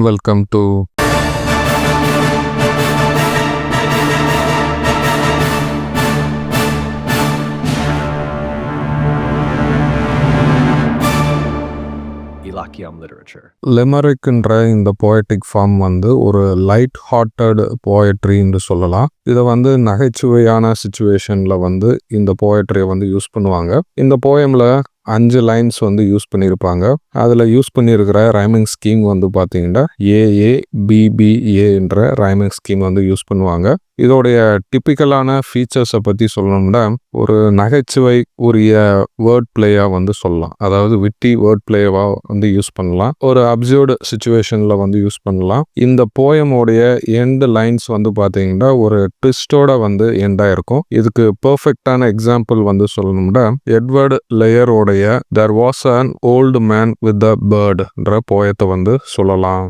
welcome to Elachium literature. லிமரிக்ன்ற இந்த poetic form வந்து ஒரு லைட் ஹார்ட்டட் போயட்ரின்னு சொல்லலாம் இதை வந்து நகைச்சுவையான சுச்சுவேஷனில் வந்து இந்த போயட்ரியை வந்து யூஸ் பண்ணுவாங்க இந்த போயமில் அஞ்சு லைன்ஸ் வந்து யூஸ் பண்ணியிருப்பாங்க அதில் யூஸ் பண்ணியிருக்கிற ரைமிங் ஸ்கீம் வந்து பார்த்தீங்கன்னா ஏஏ பிபிஏன்ற ரைமிங் ஸ்கீம் வந்து யூஸ் பண்ணுவாங்க. இதோடைய டிப்பிக்கலான ஃபீச்சர்ஸை பற்றி சொல்லணும்னா ஒரு நகைச்சுவை உரிய வேர்ட் பிளேயாக வந்து சொல்லலாம். அதாவது விட்டி வேர்ட் பிளேவாக வந்து யூஸ் பண்ணலாம். ஒரு அப்சர்டு சுச்சுவேஷனில் வந்து யூஸ் பண்ணலாம். இந்த போயமோடைய எண்டு லைன்ஸ் வந்து பார்த்தீங்கன்னா ஒரு ட்விஸ்டோட வந்து எண்டாக இருக்கும். இதுக்கு பர்ஃபெக்டான எக்ஸாம்பிள் வந்து சொல்லணும்னா Edward லேயரோடைய there was an old man with the பேர்டுன்ற போயத்தை வந்து சொல்லலாம்.